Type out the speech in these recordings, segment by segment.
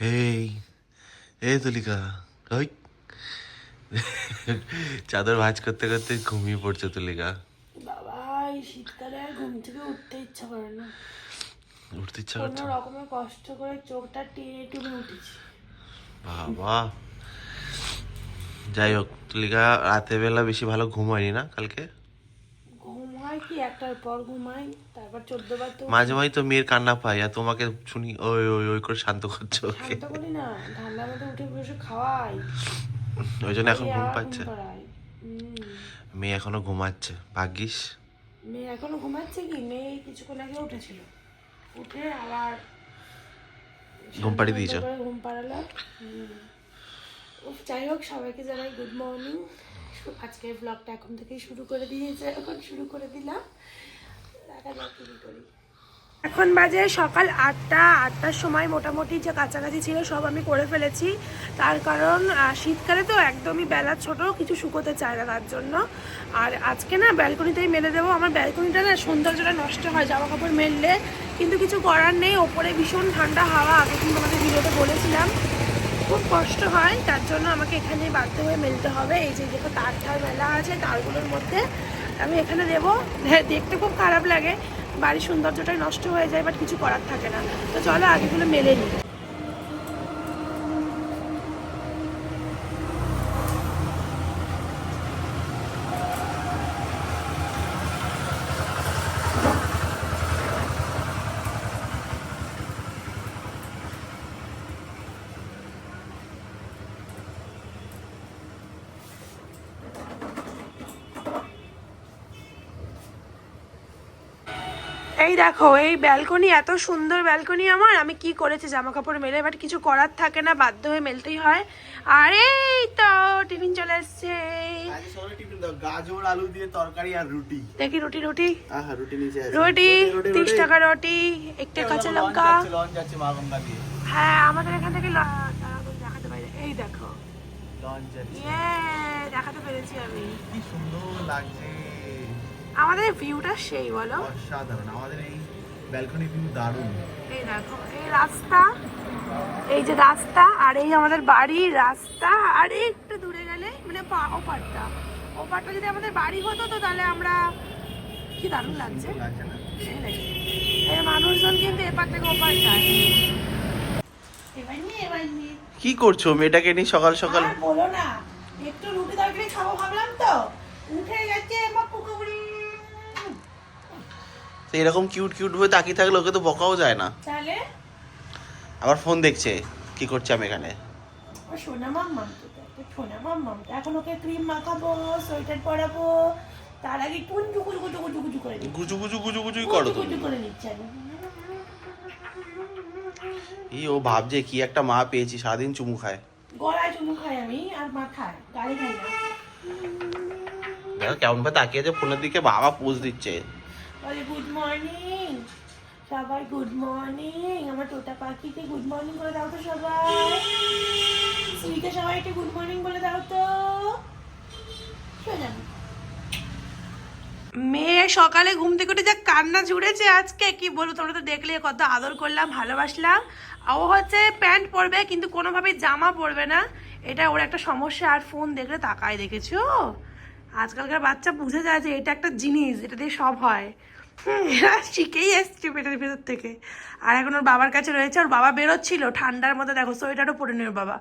এই এই তুলিকা ওই। চাদর ভাঁজ করতে করতে ঘুমিয়ে পড়ছে তুলিকা বাবা এই শীতকালে আর ঘুম থেকে উঠতে ইচ্ছা করে না। উঠতে ইচ্ছা কোনো করছে রকমের কষ্ট করে চোখটা টেনে টুনে উঠেছি। বাবা। যাই হোক তুলিকা রাতের বেলা বেশি ভালো ঘুম হয়নি না কালকে? কি একটার পর ঘুমাই তারপর চোদ্দ বার তো মাঝে মাঝে তো মেয়ের কান্না পাই আর তোমাকে শুনি ওই ওই ওই করে শান্ত করছ ওকে। শান্ত করি না ঠান্ডার মধ্যে উঠে বসে খাওয়াই। ওই জন্য এখন ঘুম পাচ্ছে। মেয়ে এখনও ঘুমাচ্ছে ভাগ্যিস। মেয়ে এখনও ঘুমাচ্ছে কি? মেয়ে কিছুক্ষণ আগে উঠেছিল। উঠে আবার ঘুম পাড়িয়ে দিয়েছ? ঘুম পাড়ালো হুম। যাই হোক সবাইকে জানাই গুড মর্নিং আজকের ব্লগটা এখন থেকেই শুরু করে দিয়েছে, এখন শুরু করে দিলাম। করি। এখন বাজে সকাল আটটা, আটটার সময় মোটামুটি যে কাছাকাছি ছিল সব আমি করে ফেলেছি। তার কারণ শীতকালে তো একদমই বেলা ছোট, কিছু শুকোতে চায় না তার জন্য। আর আজকে না ব্যালকনিতেই মেলে দেবো। আমার ব্যালকনিটা না সৌন্দর্যটা নষ্ট হয় জামা কাপড় মেললে। কিন্তু কিছু করার নেই, ওপরে ভীষণ ঠান্ডা হাওয়া আগে কিন্তু আমাদের ভিডিওতে বলেছিলাম। খুব কষ্ট হয়, তার জন্য আমাকে এখানে বাধ্য হয়ে মেলতে হবে। এই যে দেখো, তার তার মেলা আছে, তারগুলোর মধ্যে আমি এখানে দেবো। হ্যাঁ দেখতে খুব খারাপ লাগে, বাড়ির সৌন্দর্যটাই নষ্ট হয়ে যায় বাট কিছু করার থাকে না। তো চলো, আগেগুলো মেলে নিই। এই দেখো এই ব্যালকনি এত সুন্দর ব্যালকনি আমার। আমি কি করেছি জামা কাপড় মেলে বাট কিছু করার থাকে না বাধ্য হয়ে মেলতেই হয়। আর এই তো টিফিন চলে টিফিন দাও। গাজর আলু দিয়ে তরকারি আর রুটি। দেখি রুটি রুটি? রুটি তিরিশ টাকা রুটি একটা কাঁচা লঙ্কা। হ্যাঁ আমাদের এখান থেকে দেখাতে পারি। এই দেখো। দেখাতে পেরেছি আমি। কি সুন্দর লাগছে। আমাদের ভিউটা সেই বলো। অসাধারণ। আমাদের এই ব্যালকনি ভিউ দারুণ। এই দেখো এই রাস্তা এই যে রাস্তা আর এই আমাদের বাড়ির রাস্তা আর একটু দূরে গেলে মানে পা- ওপারটা। ওপারটা যদি আমাদের বাড়ি হতো তো তাহলে আমরা কি দারুণ লাগছে। এই মানুষজন কিন্তু এপার থেকে ওপার যায়। এবার এবার নিয়ে। কি করছ মেয়েটাকে নিয়ে সকাল সকাল? বলো না একটু রুটি তরকারি খাব ভাবলাম তো। উঠে গেছে তো এরকম কিউট কিউট ভাবে তাকিয়ে থাকলে ওকে তো বকাও যায় না। তাহলে? আবার ফোন দেখছে কি করছে আমি এখানে? ও সোনা মাম্মাম তো তো, তো সোনা মাম্মাম এখন ওকে ক্রিম মাখাবো সোয়েটার পরাবো তার আগে টুকু টুকু টুকু করে গুজু গুজু গুজু গুজুই করো তুমি। করে নিচ্ছি এই ও ভাবছে কি একটা মা পেয়েছি সারাদিন চুমু খায়। গলায় চুমু খাই আমি আর মাথায় গাড়ি খাই না। দেখো কেমন ভাবে তাকিয়ে আছে ফোনের দিকে বাবা পোজ দিচ্ছে। বলে গুড মর্নিং সবাই গুড মর্নিং আমার টোটা পাখিকে গুড মর্নিং করে দাও তো সবাই। শ্রীকে সবাই একটু গুড মর্নিং বলে দাও তো। সোজা মেয়ে সকালে ঘুম থেকে উঠে যা কান্না জুড়েছে আজকে, কি বলব তোমরা তো দেখলে কত আদর করলাম, ভালোবাসলাম। ও হচ্ছে প্যান্ট পরবে, কিন্তু কোনোভাবেই জামা পরবে না। এটা ওর একটা সমস্যা, আর ফোন দেখলে তাকায় দেখেছ? আজকালকার বাচ্চা বুঝে যায় যে এটা একটা জিনিস এটা দিয়ে সব হয়। এরা শিখেই এসছে পেটের ভেতর থেকে। আর এখন ওর বাবার কাছে রয়েছে ওর বাবা বেরোচ্ছিল ঠান্ডার মধ্যে দেখো সোয়েটারও পরে ওর বাবা।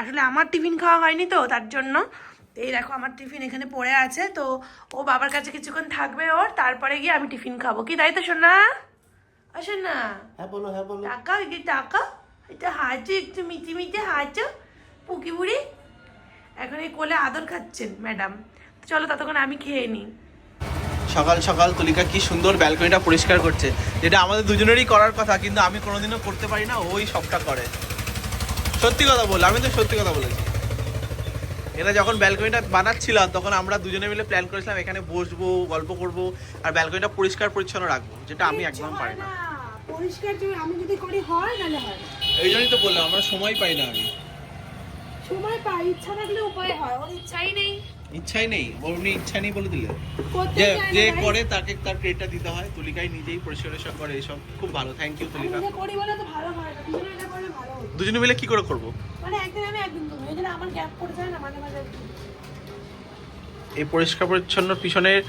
আসলে আমার টিফিন খাওয়া হয়নি তো তার জন্য। এই দেখো আমার টিফিন এখানে পড়ে আছে তো ও বাবার কাছে কিছুক্ষণ থাকবে ওর তারপরে গিয়ে আমি টিফিন খাব। কি তাই তো শোনা আসে না হ্যাঁ বলো হ্যাঁ বলো। টাকা এই টাকা এটা হাঁচো একটু মিটি মিটি হাঁচো পুকি বুড়ি এখন এই কোলে আদর খাচ্ছেন ম্যাডাম। চলো ততক্ষণ আমি খেয়ে নিই। সকাল সকাল তুলিকা কি সুন্দর ব্যালকনিটা পরিষ্কার করছে। যেটা আমাদের দুজনেরই করার কথা কিন্তু আমি কোনোদিনও করতে পারি না ওই সবটা করে। সত্যি কথা বল আমি তো সত্যি কথা বলেছি। এটা যখন ব্যালকনিটা বানাচ্ছিলাম তখন আমরা দুজনে মিলে প্ল্যান করেছিলাম এখানে বসবো গল্প করব আর ব্যালকনিটা পরিষ্কার পরিচ্ছন্ন রাখব যেটা আমি একদম পারি না। পরিষ্কার আমি যদি করি হয় হয়। না। এই জন্যই তো বললাম আমরা সময় পাই না আমি সময় পাই ইচ্ছা থাকলে উপায় হয় ওর ইচ্ছাই নেই। ইচ্ছাই নেই বলনি ইচ্ছা নেই বলে দিলে। করতে যে যে করে তাকে তার ক্রেডিটটা দিতে হয় তুলিকাই নিজেই পরিষ্কার করে এসব। খুব ভালো থ্যাংক ইউ তুলিকা। করি বলে তো ভালো হয় দুজনে এটা করলে ভালো দুজনে মিলে কি করে করব? মানে একদিন আমি একদিন তুমি আমার গ্যাপ পড়ে যায় না মাঝে মাঝে। এই পরিষ্কার পরিচ্ছন্ন পিছনের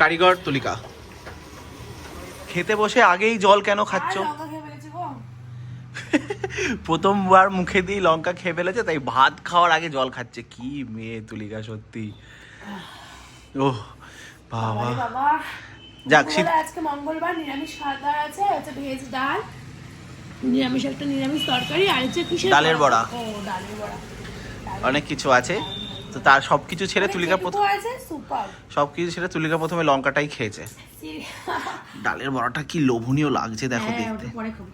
কারিগর তুলিকা। খেতে বসে আগেই জল কেন খাচ্ছ আর লঙ্কা খেয়ে ফেলেছি গো প্রথমবার মুখে দিয়ে লঙ্কা খেয়ে ফেলেছে তাই ভাত খাওয়ার আগে জল খাচ্ছে। কি মেয়ে তুলিকা সত্যি। ও বাবা। যাক, শীত- আজকে মঙ্গলবার নিরামিষ খাওয়া দাওয়া আছে ভেজ ডাল নিরামিষ একটা নিরামিষ তরকারি আর হচ্ছে কিসের ডালের বড়া। ও ডালের বড়া। অনেক কিছু আছে। তো তার সব কিছু ছেড়ে তুলিকা প্রথম আছে সব কিছু ছেড়ে তুলিকা প্রথমে লঙ্কাটাই খেয়েছে। ডালের বড়াটা কি লোভনীয় লাগছে দেখো হ্যাঁ দেখতে। পরে খাব।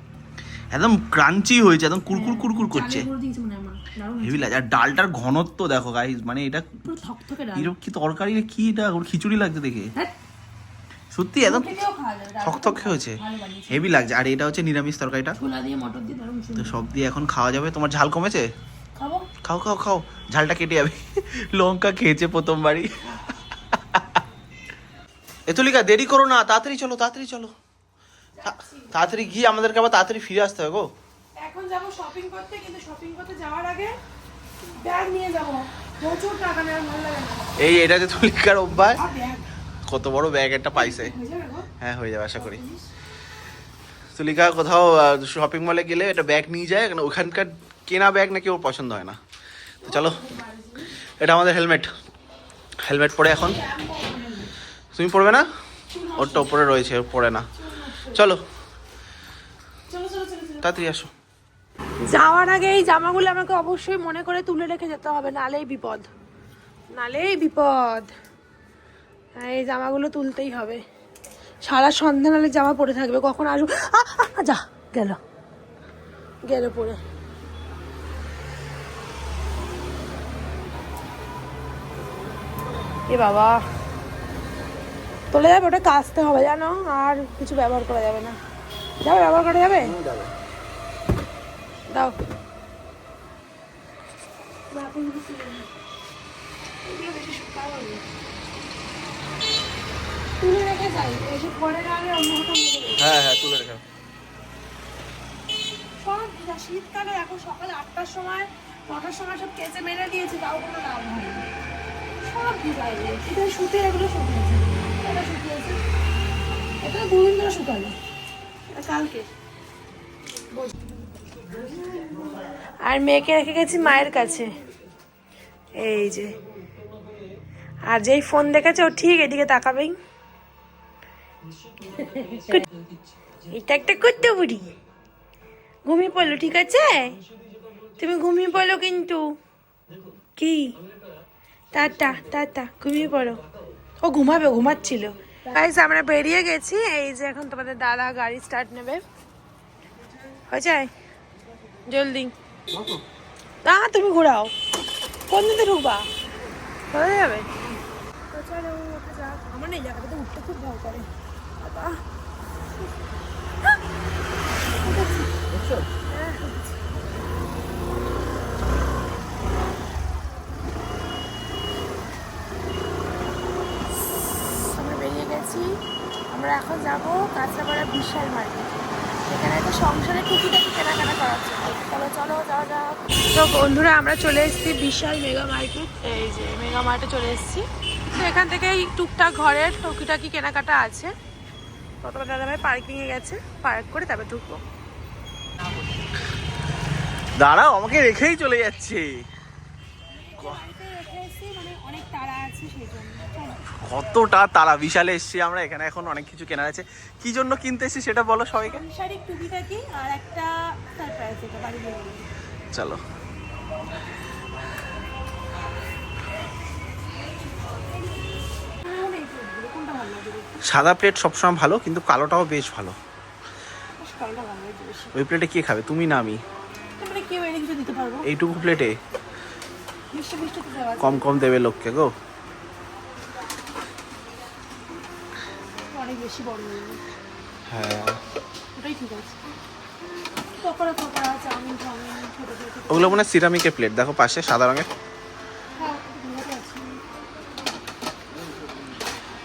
একদম ক্রাঞ্চি হয়েছে একদম কুরকুর কুরকুর করছে। হয় দারুণ হয়েছে। হেভি লাগে। আর ডালটার ঘনত্ব দেখো গাইস মানে এটা এরকম কি তরকারি কি এটা? ওর খিচুড়ি লাগছে দেখে। হ্যাঁ। সত্যি একদম থকথকে হয়েছে। হেভি লাগছে। আর এটা হচ্ছে নিরামিষ তরকারিটা। তো সব দিয়ে এখন খাওয়া যাবে। তোমার ঝাল কমেছে? খাও খাও খাও। ঝালটা কেটে যাবে। লঙ্কা খেয়েছে প্রথমবারই। এতুলিকা দেরি করো না। তাড়াতাড়ি চলো তাড়াতাড়ি চলো। তাড়াতাড়ি গিয়ে আমাদেরকে আবার তাড়াতাড়ি ফিরে আসতে হবে গো। এখন যাব শপিং করতে কিন্তু শপিং করতে যাওয়ার আগে ব্যাগ নিয়ে যাব। প্রচুর টাকা নেওয়ার ভালো লাগে এই এটা যে তুলিকার অভ্যাস? কত বড় ব্যাগ একটা পাইছে। হয়ে হ্যাঁ যাবে আশা করি। তুলিকা কোথাও শপিং মলে গেলে একটা ব্যাগ নিয়ে যায় কারণ ওখানকার কেনা ব্যাগ নাকি ওর পছন্দ হয় না। তো চলো এটা আমাদের হেলমেট হেলমেট পরে এখন। তুমি পড়বে না? ওরটা উপরে রয়েছে ও পড়ে না। চলো। তাড়াতাড়ি আসো। যাওয়ার আগে এই জামাগুলো আমাকে অবশ্যই মনে করে তুলে রেখে যেতে হবে নালেই বিপদ। নালেই বিপদ। হ্যাঁ এই জামাগুলো তুলতেই হবে। সারা সন্ধ্যা নালে জামা পরে থাকবে কখন আসব? যা গেল। গেল পরে। এ বাবা। তোলে যাবে ওটা কাচতে হবে জানো? আর কিছু ব্যবহার করা যাবে না। যাবে ব্যবহার করা যাবে? দাও। হ্যাঁ হ্যাঁ তুলে রেখো সব শীতকালে এখন সকাল আটটার সময় নটার সময় সব কেচে মেরে দিয়েছি তাও কোনো লাভ হয়নি। সব এগুলো শীতের শুতে এগুলো শুকিয়েছে এটা দুদিন ধরে শুকালো কালকে। আর মেয়েকে রেখে গেছি মায়ের কাছে। এই যে। আর যেই ফোন দেখেছে ও ঠিক এদিকে তাকাবেই। এটা একটা করতে বুড়ি। ঘুমিয়ে পড়ল ঠিক আছে? তুমি ঘুমিয়ে পড়ল কিন্তু। কি? টাটা টাটা ঘুমিয়ে পড়ো। ও ঘুমাবে ঘুমাচ্ছিল। গাইস আমরা বেরিয়ে গেছি। এই যে এখন তোমাদের দাদা গাড়ি স্টার্ট নেবে। হয়েছে জলদি। না তুমি ঘোরাও। কোন দিকে ঢুকবা? কোথায় যাবে। আমার না এই জায়গাটাতে উঠতে খুব ভয় করে। বাবা আমরা বেরিয়ে আমরা এখন যাব কাঁচরাপাড়া বিশাল মার্কেট। সেখানে তো সংসারে টুকিটাকি কেনাকাটা করা হচ্ছে। চলো চলো, যাওয়া যাক। তো বন্ধুরা, আমরা চলে এসেছি বিশাল মেগা মার্কেট। এই যে মেগা মার্টে চলে এসেছি। তো এখান থেকে এই টুকটাক ঘরের টুকিটাকি কেনাকাটা আছে। প্রথমে দাদাভাই পার্কিংয়ে গেছে। পার্ক করে তারপর ঢুকবো। দাঁড়াও, আমাকে রেখেই চলে যাচ্ছে। মানে অনেক তাড়া আছে সেই জন্য। কতটা তারা বিশালে এসছি আমরা এখানে এখন অনেক কিছু কেনার আছে। কি জন্য কিনতে এসছি সেটা বলো সবাইকে। শাড়ি টুকিটাকি আর একটা সারপ্রাইজ এটা বাড়ি চলো। দেখতে? সাদা প্লেট সবসময় ভালো কিন্তু কালোটাও বেশ ভালো। ওই প্লেটে কে খাবে? তুমি না আমি। এইটুকু প্লেটে মিষ্টি মিষ্টি তো দেওয়া আছে কম কম দেবে লোককে গো। অনেক বেশি বড় হয়ে হ্যাঁ। ওটাই ঠিক আছে। পকোড়া পকোড়া চাউমিন চাউমিন ছোটো ছোটো ওগুলো মনে হয় সিরামিকের প্লেট দেখো পাশে সাদা রঙের। হ্যাঁ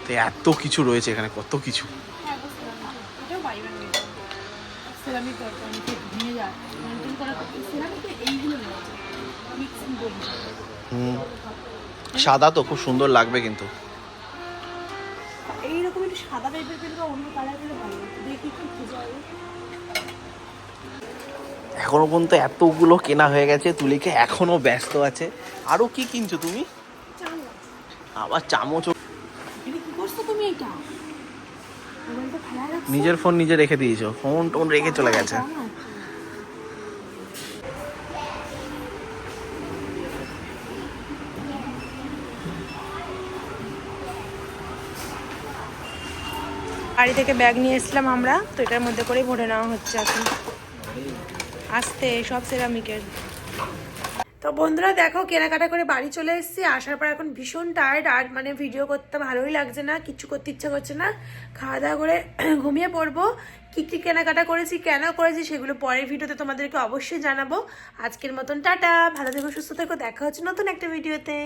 তো এত কিছু রয়েছে এখানে কত কিছু। হ্যাঁ সেরামিক দরকার ভেঙে যায়। করা হুম। সাদা তো খুব সুন্দর লাগবে কিন্তু। এইরকম একটু সাদা টাইপের পেলে অন্য কালার পেলে ভালো দেখি কি এখনও পর্যন্ত এতগুলো কেনা হয়ে গেছে তুলিকে এখনও ব্যস্ত আছে। আরও কি কিনছো তুমি? আবার চামচ নিজের ফোন নিজে রেখে দিয়েছ। ফোন টোন রেখে চলে গেছে। বাড়ি থেকে ব্যাগ নিয়ে এসেছিলাম আমরা, তো এটার মধ্যে করেই ভরে নেওয়া হচ্ছে এখন। আসতে, সব সেরামিকের তো বন্ধুরা, দেখো, কেনাকাটা করে বাড়ি চলে এসেছি। আসার পর এখন ভীষণ টায়ার্ড আর মানে ভিডিও করতে ভালোই লাগছে না কিছু করতে ইচ্ছা করছে না। খাওয়া দাওয়া করে ঘুমিয়ে পড়ব। কী কী কেনাকাটা করেছি, কেন করেছি, সেগুলো পরের ভিডিওতে তোমাদেরকে অবশ্যই জানাব। আজকের মতন টাটা, ভালো থেকো, সুস্থ থেকো, দেখা হচ্ছে নতুন একটা ভিডিওতে